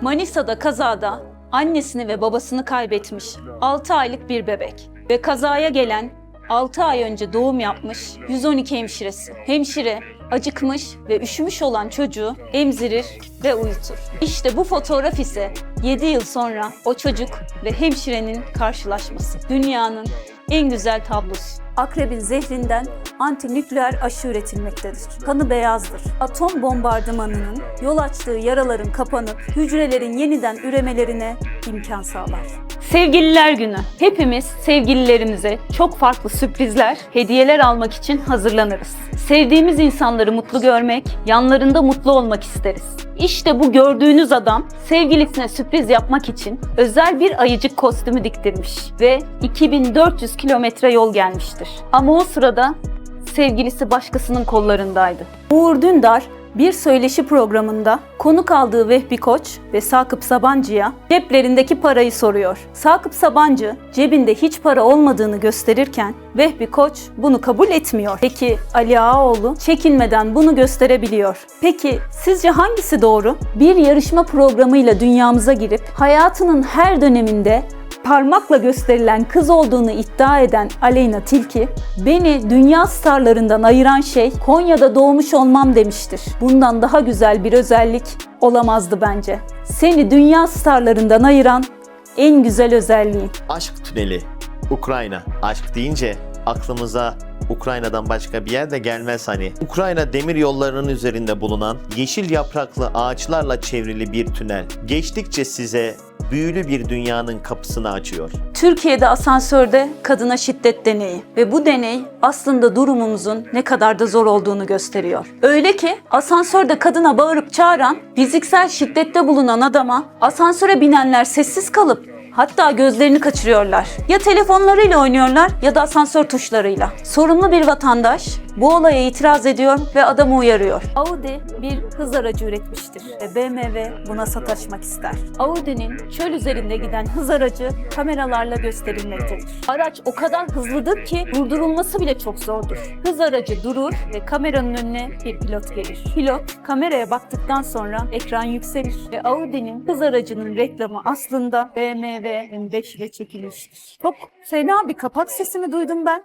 Manisa'da kazada annesini ve babasını kaybetmiş 6 aylık bir bebek ve kazaya gelen 6 ay önce doğum yapmış 112 hemşiresi. Hemşire acıkmış ve üşümüş olan çocuğu emzirir ve uyutur. İşte bu fotoğraf ise 7 yıl sonra o çocuk ve hemşirenin karşılaşması. Dünyanın en güzel tablosu. Akrebin zehrinden antinükleer aşı üretilmektedir. Kanı beyazdır. Atom bombardımanının yol açtığı yaraların kapanıp hücrelerin yeniden üremelerine imkan sağlar. Sevgililer günü. Hepimiz sevgililerimize çok farklı sürprizler, hediyeler almak için hazırlanırız. Sevdiğimiz insanları mutlu görmek, yanlarında mutlu olmak isteriz. İşte bu gördüğünüz adam sevgilisine sürpriz yapmak için özel bir ayıcık kostümü diktirmiş ve 2400 kilometre yol gelmiştir. Ama o sırada sevgilisi başkasının kollarındaydı. Uğur Dündar bir söyleşi programında konuk aldığı Vehbi Koç ve Sakıp Sabancı'ya ceplerindeki parayı soruyor. Sakıp Sabancı cebinde hiç para olmadığını gösterirken Vehbi Koç bunu kabul etmiyor. Peki Ali Ağaoğlu çekinmeden bunu gösterebiliyor. Peki sizce hangisi doğru? Bir yarışma programıyla dünyamıza girip hayatının her döneminde parmakla gösterilen kız olduğunu iddia eden Aleyna Tilki, beni dünya starlarından ayıran şey Konya'da doğmuş olmam demiştir. Bundan daha güzel bir özellik olamazdı bence. Seni dünya starlarından ayıran en güzel özelliğin. Aşk tüneli. Ukrayna. Aşk deyince aklımıza Ukrayna'dan başka bir yer de gelmez hani. Ukrayna demir yollarının üzerinde bulunan yeşil yapraklı ağaçlarla çevrili bir tünel. Geçtikçe size büyülü bir dünyanın kapısını açıyor. Türkiye'de asansörde kadına şiddet deneyi ve bu deney aslında durumumuzun ne kadar da zor olduğunu gösteriyor. Öyle ki asansörde kadına bağırıp çağıran, fiziksel şiddette bulunan adama asansöre binenler sessiz kalıp Hatta gözlerini kaçırıyorlar. Ya telefonlarıyla oynuyorlar ya da asansör tuşlarıyla. Sorumlu bir vatandaş bu olaya itiraz ediyor ve adamı uyarıyor. Audi bir hız aracı üretmiştir ve BMW buna sataşmak ister. Audi'nin çöl üzerinde giden hız aracı kameralarla gösterilmektedir. Araç o kadar hızlıdır ki durdurulması bile çok zordur. Hız aracı durur ve kameranın önüne bir pilot gelir. Pilot kameraya baktıktan sonra ekran yükselir ve Audi'nin hız aracının reklamı aslında BMW M5 ile çekilmiştir. Çok fena bir kapak sesimi duydum ben.